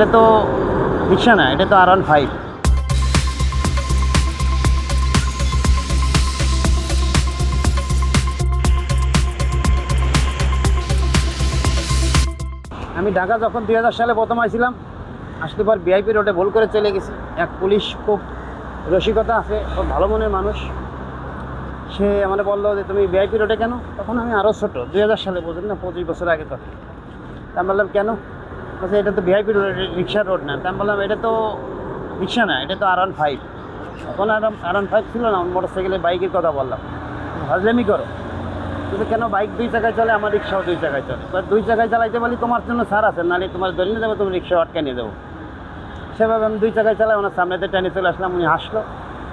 এটা তো রিক্সা না, এটা তো আর ওয়ান ফাইভ আমি ঢাকা যখন দুই হাজার সালে প্রথম আসছিলাম আসলে পর বিআইপি রোডে ভুল করে চলে গেছি। এক পুলিশ খুব রসিকতা আছে, খুব ভালো মনের মানুষ। সে আমাকে বলল যে, তুমি বিআইপি রোডে কেন? তখন আমি আরও ছোটো দুই হাজার সালে বুঝলেন না, পঁচিশ বছর আগে তো। তা আমি বললাম, কেন? বলছে এটা তো ভিআইপি রোড রিক্সা রোড না। তা আমি বললাম, এটা তো রিক্সা না, এটা তো আর ওয়ান ফাইভ তখন আর আর ওয়ান ফাইভ ছিল না মোটর সাইকেলে বাইকের কথা বললাম। হজলেমি করো। কিন্তু কেন বাইক দুই চাকায় চলে, আমার রিক্সাও দুই চাকায় চলে? এবার দুই চাকায় চালাইতে বলি, তোমার জন্য ছাড় আছে, নাহলে তোমার ধরে নিয়ে যাব, তুমি রিক্সা আটকে নিয়ে দেবো। সেভাবে আমি দুই চাকায় চালাই, ওনার সামনেতে টেনে চলে আসলাম, উনি হাসলো।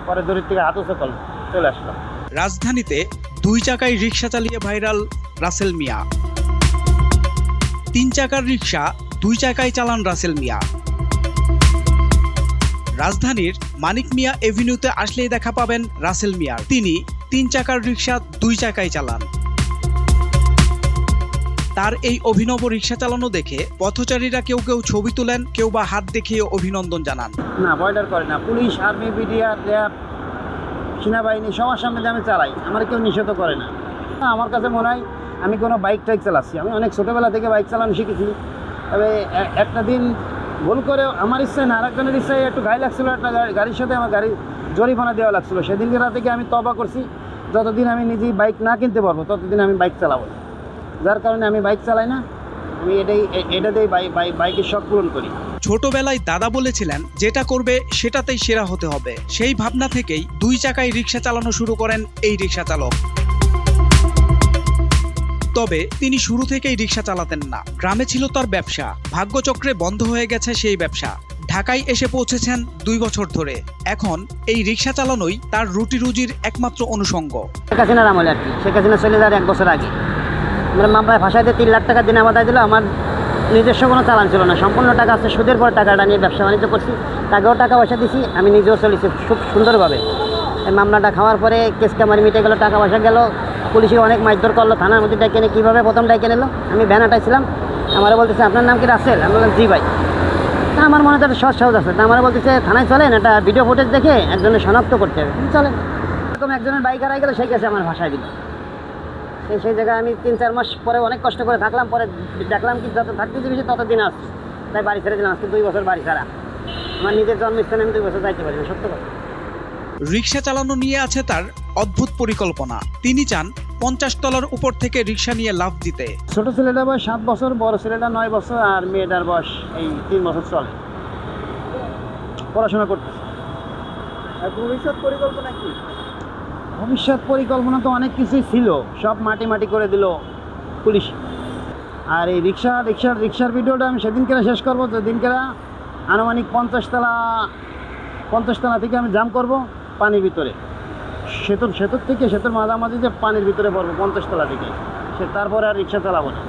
পরে দূরের থেকে হাত উঁচু করল, চলে আসলাম রাজধানীতে দুই চাকায় রিক্সা চালিয়ে ভাইরাল রাসেল মিয়া। তিন চাকার রিক্সা দুই চাকায় চালান রাসেল মিয়া। রাজধানীর মানিক মিয়া এভিনিউতে আসলেই দেখা পাবেন রাসেল মিয়ার তিনি তিন চাকার রিক্সা দুই চাকায় চালান। তার এই অভিনব রিক্সা চালানো দেখে পথচারীরা কেউ কেউ ছবি তোলেন কেউ বা হাত দেখিয়ে অভিনন্দন জানান। না বয়ডার করে না। পুলিশ আর্মি বিডিআর র্যাব সেনাবাহিনী সবার সামনে আমি চালাই। আমার কেউ নিষেধ করে না, আমার কাছে মনে হয় আমি কোনো বাইক টাইক চালাচ্ছি। আমি অনেক ছোটোবেলা থেকে বাইক চালানো শিখেছি। তবে একটা দিন ভুল করে আমার ইচ্ছায় না, আরেকজনের ইচ্ছায় একটু গাড়ি লাগছিল, একটা গাড়ি- গাড়ির সাথে আমার গাড়ি জরিমানা দেওয়া লাগছিল। সেদিনকে রাত থেকে আমি তবা করছি? যতদিন আমি নিজেই বাইক না কিনতে পারব, ততদিন আমি বাইক চালাবো যার কারণে আমি বাইক চালাই না, আমি এটাই এটাতেই বাইক বাইকের শখ পূরণ করি। ছোটবেলায় দাদা বলেছিলেন, যেটা করবে সেটাতেই সেরা হতে হবে। সেই ভাবনা থেকেই দুই চাকায় রিক্সা চালানো শুরু করেন এই রিক্সা চালক। তবে তিনি শুরু থেকেই রিক্সা চালাতেন না। গ্রামে ছিল তার ব্যবসা। ভাগ্যচক্রে বন্ধ হয়ে গেছে সেই ব্যবসা। ঢাকায় এসে পৌঁছেছেন দুই বছর ধরে। এখন এই রিক্সা চালানোই তার রুটি রুজির একমাত্র অনুষঙ্গ। শেখ হাসিনার আমলে আর কি। শেখ হাসিনা এক বছর আগে। আমরা মামলায় দিয়ে তিন লাখ টাকা দিনে আমাদের দিল। আমার নিজস্ব কোনো চালান ছিল না। সম্পূর্ণ টাকা আছে, সুদের পর টাকাটা নিয়ে ব্যবসা বাণিজ্য করছি। তাকেও টাকা পয়সা দিছি। আমি নিজেও চলেছি খুব সুন্দরভাবে। মামলাটা খাওয়ার পরে কেস কামারি মিটে গেলো, টাকা পয়সা গেল। পুলিশে অনেক মারধর করল থানার মধ্যে ডেকে নিয়ে কীভাবে প্রথম ডেকে নিল? আমি ব্যানাটাই ছিলাম আমারও বলতেছে, আপনার নাম কি রাসেল? আমি বললাম, জি ভাই। তা আমার মনে হচ্ছে সহজ সহজ আছে। তা আমার বলতেছে, থানায় চলেন, একটা ভিডিও ফুটেজ দেখে একজনের শনাক্ত করতে হবে। চলেন। এরকম একজনের বাইক হারাই গেল, সেই কাছে আমার ভাষায় দিল। সেই সেই জায়গায় আমি তিন চার মাস পরে অনেক কষ্ট করে থাকলাম, পরে দেখলাম কি যত থাকতে বেশি ততদিন আসছি তাই বাড়ি ছেড়ে দিলাম, আজকে দুই বছর বাড়ি ছাড়া। আমার নিজের জন্মস্থানে আমি দুই বছর যাইতে পারি সত্য কথা। রিক্সা চালানো নিয়ে আছে তার অদ্ভুত পরিকল্পনা। তিনি চান পঞ্চাশ তলার উপর থেকে রিক্সা নিয়ে লাভ দিতে। ছোট ছেলেটা বয়স সাত বছর বড় ছেলেটা নয় বছর আর মেয়েটার বয়স এই তিন বছর চলে। পড়াশোনা করতেছে ভবিষ্যৎ পরিকল্পনা কি? ভবিষ্যৎ পরিকল্পনা তো অনেক কিছুই ছিল। সব মাটি মাটি করে দিল পুলিশ। আর এই রিক্সা রিক্সার রিক্সার ভিডিওটা আমি সেদিনকে শেষ করব। যেদিনকে আনুমানিক পঞ্চাশতলা পঞ্চাশতলা থেকে আমি জাম করব পানির ভিতরে। সেতুর সেতুর থেকে সেতুর মাঝামাঝি যে পানির ভিতরে পড়বে পঞ্চাশ তলা থেকে সে তারপরে আর রিক্সা চালাবো না।